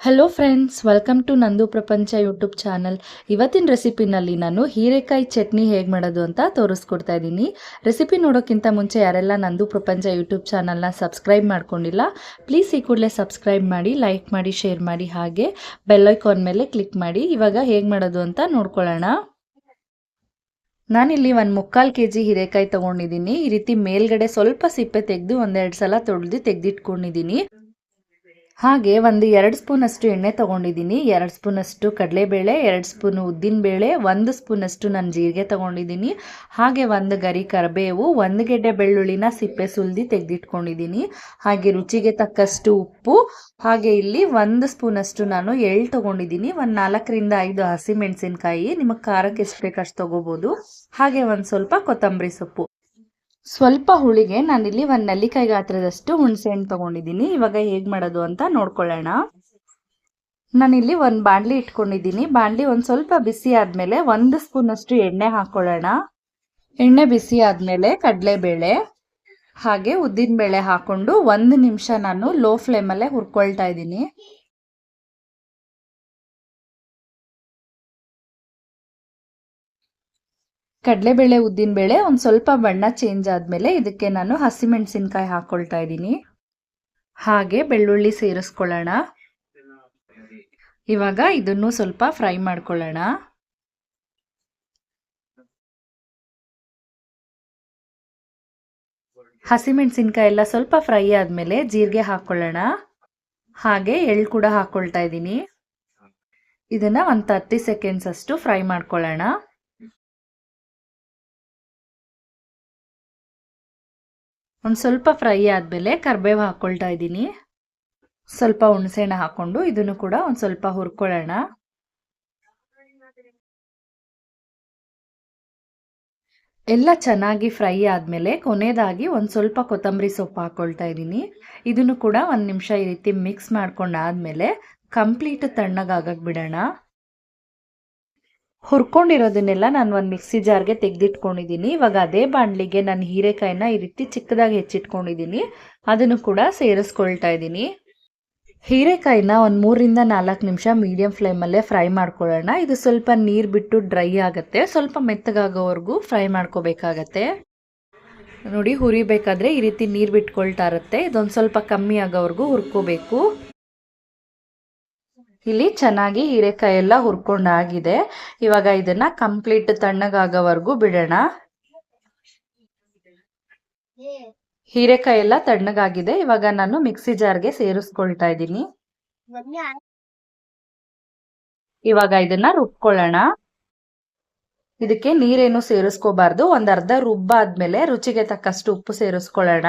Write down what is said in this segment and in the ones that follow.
Hello friends welcome to ನಂದು ಪ್ರಪಂಚ YouTube channel ಇವತ್ತಿನ ರೆಸಿಪಿನಲ್ಲಿ ನಾನು ಹೀರೆಕಾಯಿ ಚಟ್ನಿ ಹೇಗೆ ಮಾಡೋದು ಅಂತ ತೋರಿಸ್ಕೊಡ್ತಾ ಇದ್ದೀನಿ. ರೆಸಿಪಿ ನೋಡೋಕ್ಕಿಂತ ಮುಂಚೆ ಯಾರೆಲ್ಲ ನಂದು ಪ್ರಪಂಚ ಯೂಟ್ಯೂಬ್ ಚಾನಲ್ನ ಸಬ್ಸ್ಕ್ರೈಬ್ ಮಾಡ್ಕೊಂಡಿಲ್ಲ ಪ್ಲೀಸ್ ಈ ಕೂಡಲೇ ಸಬ್ಸ್ಕ್ರೈಬ್ ಮಾಡಿ ಲೈಕ್ ಮಾಡಿ ಶೇರ್ ಮಾಡಿ, ಹಾಗೆ ಬೆಲ್ಲೈಕಾನ್ ಮೇಲೆ ಕ್ಲಿಕ್ ಮಾಡಿ. ಇವಾಗ ಹೇಗೆ ಮಾಡೋದು ಅಂತ ನೋಡ್ಕೊಳ್ಳೋಣ. ನಾನಿಲ್ಲಿ ಒಂದು ಮುಕ್ಕಾಲು ಕೆ ಜಿ ಹೀರೆಕಾಯಿ ತೊಗೊಂಡಿದ್ದೀನಿ. ಈ ರೀತಿ ಮೇಲ್ಗಡೆ ಸ್ವಲ್ಪ ಸಿಪ್ಪೆ ತೆಗೆದು ಒಂದೆರಡು ಸಲ ತೊಳೆದು ತೆಗೆದಿಟ್ಕೊಂಡಿದ್ದೀನಿ. ಹಾಗೆ ಒಂದು ಎರಡು ಸ್ಪೂನಷ್ಟು ಎಣ್ಣೆ ತೊಗೊಂಡಿದ್ದೀನಿ. ಎರಡು ಸ್ಪೂನಷ್ಟು ಕಡಲೆಬೇಳೆ, ಎರಡು ಸ್ಪೂನು ಉದ್ದಿನಬೇಳೆ, ಒಂದು ಸ್ಪೂನಷ್ಟು ನಾನು ಜೀರಿಗೆ ತೊಗೊಂಡಿದ್ದೀನಿ. ಹಾಗೆ ಒಂದು ಗರಿ ಕರಿಬೇವು, ಒಂದು ಗೆಡ್ಡೆ ಬೆಳ್ಳುಳ್ಳಿನ ಸಿಪ್ಪೆ ಸುಲ್ದಿ ತೆಗೆದಿಟ್ಕೊಂಡಿದ್ದೀನಿ. ಹಾಗೆ ರುಚಿಗೆ ತಕ್ಕಷ್ಟು ಉಪ್ಪು. ಹಾಗೆ ಇಲ್ಲಿ ಒಂದು ಸ್ಪೂನಷ್ಟು ನಾನು ಎಳ್ಳು ತೊಗೊಂಡಿದ್ದೀನಿ. ಒಂದು ನಾಲ್ಕರಿಂದ ಐದು ಹಸಿಮೆಣಸಿನ್ಕಾಯಿ ನಿಮಗೆ ಖಾರಕ್ಕೆ ಎಷ್ಟು ಬೇಕಷ್ಟು ತೊಗೋಬೋದು. ಹಾಗೆ ಒಂದು ಸ್ವಲ್ಪ ಕೊತ್ತಂಬರಿ ಸೊಪ್ಪು. ಸ್ವಲ್ಪ ಹುಳಿಗೆ ನಾನಿಲ್ಲಿ ಒಂದು ನೆಲ್ಲಿಕಾಯಿ ಗಾತ್ರದಷ್ಟು ಹುಣಸೆ ಹಣ್ಣು ತೊಗೊಂಡಿದ್ದೀನಿ. ಇವಾಗ ಹೇಗೆ ಮಾಡೋದು ಅಂತ ನೋಡ್ಕೊಳ್ಳೋಣ. ನಾನಿಲ್ಲಿ ಒಂದು ಬಾಣಲಿ ಇಟ್ಕೊಂಡಿದ್ದೀನಿ. ಬಾಣಲಿ ಒಂದು ಸ್ವಲ್ಪ ಬಿಸಿ ಆದಮೇಲೆ ಒಂದು ಸ್ಪೂನಷ್ಟು ಎಣ್ಣೆ ಹಾಕೊಳ್ಳೋಣ. ಎಣ್ಣೆ ಬಿಸಿ ಆದಮೇಲೆ ಕಡಲೆಬೇಳೆ, ಹಾಗೆ ಉದ್ದಿನ ಬೇಳೆ ಹಾಕ್ಕೊಂಡು ಒಂದು ನಿಮಿಷ ನಾನು ಲೋ ಫ್ಲೇಮಲ್ಲೇ ಹುರ್ಕೊಳ್ತಾ ಇದ್ದೀನಿ. ಕಡಲೆಬೇಳೆ ಉದ್ದಿನಬೇಳೆ ಒಂದು ಸ್ವಲ್ಪ ಬಣ್ಣ ಚೇಂಜ್ ಆದಮೇಲೆ ಇದಕ್ಕೆ ನಾನು ಹಸಿಮೆಣಸಿನ್ಕಾಯಿ ಹಾಕ್ಕೊಳ್ತಾ ಇದ್ದೀನಿ. ಹಾಗೆ ಬೆಳ್ಳುಳ್ಳಿ ಸೇರಿಸ್ಕೊಳ್ಳೋಣ. ಇವಾಗ ಇದನ್ನು ಸ್ವಲ್ಪ ಫ್ರೈ ಮಾಡ್ಕೊಳ್ಳೋಣ. ಹಸಿಮೆಣಸಿನ್ಕಾಯಿ ಎಲ್ಲ ಸ್ವಲ್ಪ ಫ್ರೈ ಆದಮೇಲೆ ಜೀರಿಗೆ ಹಾಕ್ಕೊಳ್ಳೋಣ ಹಾಗೆ ಎಳ್ಳು ಕೂಡ ಹಾಕ್ಕೊಳ್ತಾ ಇದ್ದೀನಿ. ಇದನ್ನ ಒಂದು ತರ್ಟಿ ಸೆಕೆಂಡ್ಸ್ ಅಷ್ಟು ಫ್ರೈ ಮಾಡ್ಕೊಳ್ಳೋಣ. ಒಂದು ಸ್ವಲ್ಪ ಫ್ರೈ ಆದಮೇಲೆ ಕರ್ಬೇವು ಹಾಕ್ಕೊಳ್ತಾ ಇದ್ದೀನಿ. ಸ್ವಲ್ಪ ಹುಣಸೆಹಣ್ಣು ಹಾಕ್ಕೊಂಡು ಇದನ್ನು ಕೂಡ ಒಂದು ಸ್ವಲ್ಪ ಹುರ್ಕೊಳ್ಳೋಣ. ಎಲ್ಲ ಚೆನ್ನಾಗಿ ಫ್ರೈ ಆದಮೇಲೆ ಕೊನೆಯದಾಗಿ ಒಂದು ಸ್ವಲ್ಪ ಕೊತ್ತಂಬರಿ ಸೊಪ್ಪು ಹಾಕ್ಕೊಳ್ತಾ ಇದ್ದೀನಿ. ಇದನ್ನು ಕೂಡ ಒಂದು ನಿಮಿಷ ಈ ರೀತಿ ಮಿಕ್ಸ್ ಮಾಡ್ಕೊಂಡಾದಮೇಲೆ ಕಂಪ್ಲೀಟ್ ತಣ್ಣಗಾಗಕ್ಕೆ ಬಿಡೋಣ. ಹುರ್ಕೊಂಡಿರೋದನ್ನೆಲ್ಲ ನಾನು ಒಂದು ಮಿಕ್ಸಿ ಜಾರ್ಗೆ ತೆಗೆದಿಟ್ಕೊಂಡಿದ್ದೀನಿ ಇವಾಗ ಅದೇ ಬಾಣಲಿಗೆ ನಾನು ಹೀರೆಕಾಯಿನ ಈ ರೀತಿ ಚಿಕ್ಕದಾಗಿ ಹೆಚ್ಚಿಟ್ಕೊಂಡಿದ್ದೀನಿ ಅದನ್ನು ಕೂಡ ಸೇರಿಸ್ಕೊಳ್ತಾ ಇದ್ದೀನಿ ಹೀರೆಕಾಯಿನ ಒಂದು ಮೂರರಿಂದ ನಾಲ್ಕು ನಿಮಿಷ ಮೀಡಿಯಂ ಫ್ಲೇಮಲ್ಲೇ ಫ್ರೈ ಮಾಡ್ಕೊಳ್ಳೋಣ. ಇದು ಸ್ವಲ್ಪ ನೀರು ಬಿಟ್ಟು ಡ್ರೈ ಆಗುತ್ತೆ. ಸ್ವಲ್ಪ ಮೆತ್ತಗಾಗೋವರೆಗೂ ಫ್ರೈ ಮಾಡ್ಕೋಬೇಕಾಗತ್ತೆ. ನೋಡಿ, ಹುರಿಬೇಕಾದ್ರೆ ಈ ರೀತಿ ನೀರು ಬಿಟ್ಕೊಳ್ತಾ ಇರುತ್ತೆ. ಇದೊಂದು ಸ್ವಲ್ಪ ಕಮ್ಮಿ ಆಗೋವರೆಗೂ ಹುರ್ಕೋಬೇಕು. ಇಲ್ಲಿ ಚೆನ್ನಾಗಿ ಹೀರೆಕಾಯಿ ಎಲ್ಲ ಹುರ್ಕೊಂಡಾಗಿದೆ. ಇವಾಗ ಇದನ್ನ ಕಂಪ್ಲೀಟ್ ತಣ್ಣಗಾಗೋವರೆಗೂ ಬಿಡೋಣ. ಹೀರೆಕಾಯಿ ಎಲ್ಲ ತಣ್ಣಗಾಗಿದೆ. ಇವಾಗ ನಾನು ಮಿಕ್ಸಿ ಜಾರ್ಗೆ ಸೇರಿಸ್ಕೊಳ್ತಾ ಇದ್ದೀನಿ. ಇವಾಗ ಇದನ್ನ ರುಬ್ಕೊಳ್ಳೋಣ. ಇದಕ್ಕೆ ನೀರೇನು ಸೇರಿಸ್ಕೋಬಾರ್ದು. ಒಂದ್ ಅರ್ಧ ರುಬ್ಬಾದ್ಮೇಲೆ ರುಚಿಗೆ ತಕ್ಕಷ್ಟು ಉಪ್ಪು ಸೇರಿಸ್ಕೊಳ್ಳೋಣ.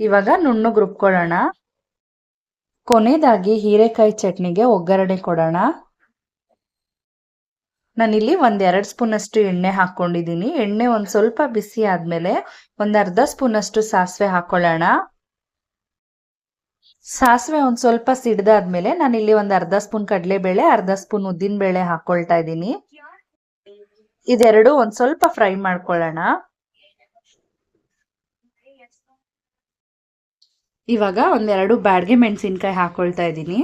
ಇವಾಗ ನುಣ್ಣಗ್ ರುಬ್ಕೊಳ್ಳೋಣ. ಕೊನೆಯದಾಗಿ ಹೀರೆಕಾಯಿ ಚಟ್ನಿಗೆ ಒಗ್ಗರಣೆ ಕೊಡೋಣ. ನಾನಿಲ್ಲಿ ಒಂದು ಎರಡು ಸ್ಪೂನಷ್ಟು ಎಣ್ಣೆ ಹಾಕ್ಕೊಂಡಿದ್ದೀನಿ. ಎಣ್ಣೆ ಒಂದು ಸ್ವಲ್ಪ ಬಿಸಿ ಆದಮೇಲೆ ಒಂದು ಅರ್ಧ ಸ್ಪೂನಷ್ಟು ಸಾಸಿವೆ ಹಾಕ್ಕೊಳ್ಳೋಣ ಸಾಸಿವೆ ಒಂದು ಸ್ವಲ್ಪ ಸಿಡ್ದಾದ್ಮೇಲೆ ನಾನಿಲ್ಲಿ ಒಂದು ಅರ್ಧ ಸ್ಪೂನ್ ಕಡಲೆಬೇಳೆ, ಅರ್ಧ ಸ್ಪೂನ್ ಉದ್ದಿನಬೇಳೆ ಹಾಕ್ಕೊಳ್ತಾ ಇದ್ದೀನಿ. ಇದೆರಡು ಒಂದು ಸ್ವಲ್ಪ ಫ್ರೈ ಮಾಡ್ಕೊಳ್ಳೋಣ. ಇವಾಗ ಒಂದೆರಡು ಬ್ಯಾಡ್ಗೆ ಮೆಣಸಿನ್ಕಾಯಿ ಹಾಕೊಳ್ತಾ ಇದ್ದೀನಿ.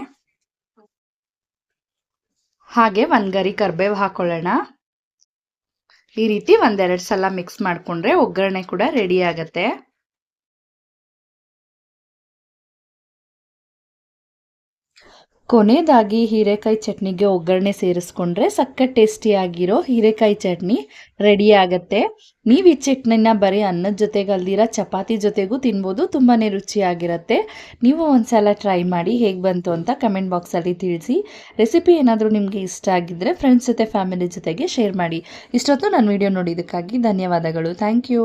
ಹಾಗೆ ಒಂದು ಗರಿ ಕರ್ಬೇವು ಹಾಕೊಳ್ಳೋಣ. ಈ ರೀತಿ ಒಂದೆರಡು ಸಲ ಮಿಕ್ಸ್ ಮಾಡ್ಕೊಂಡ್ರೆ ಒಗ್ಗರಣೆ ಕೂಡ ರೆಡಿ ಆಗತ್ತೆ. ಕೊನೆಯದಾಗಿ ಹೀರೆಕಾಯಿ ಚಟ್ನಿಗೆ ಒಗ್ಗರಣೆ ಸೇರಿಸ್ಕೊಂಡ್ರೆ ಸಕ್ಕ ಟೇಸ್ಟಿಯಾಗಿರೋ ಹೀರೆಕಾಯಿ ಚಟ್ನಿ ರೆಡಿ ಆಗುತ್ತೆ. ನೀವು ಈ ಚಟ್ನಿನ ಬರೀ ಅನ್ನದ ಜೊತೆಗೆ ಅಲ್ದಿರ, ಚಪಾತಿ ಜೊತೆಗೂ ತಿನ್ಬೋದು ತುಂಬಾ ರುಚಿಯಾಗಿರುತ್ತೆ. ನೀವು ಒಂದ್ಸಲ ಟ್ರೈ ಮಾಡಿ ಹೇಗೆ ಬಂತು ಅಂತ ಕಮೆಂಟ್ ಬಾಕ್ಸಲ್ಲಿ ತಿಳಿಸಿ. ರೆಸಿಪಿ ಏನಾದರೂ ನಿಮಗೆ ಇಷ್ಟ ಆಗಿದ್ದರೆ ಫ್ರೆಂಡ್ಸ್ ಜೊತೆ ಫ್ಯಾಮಿಲಿ ಜೊತೆಗೆ ಶೇರ್ ಮಾಡಿ. ಇಷ್ಟೊತ್ತು ನಾನು ವಿಡಿಯೋ ನೋಡಿದ್ದಕ್ಕಾಗಿ ಧನ್ಯವಾದಗಳು. Thank you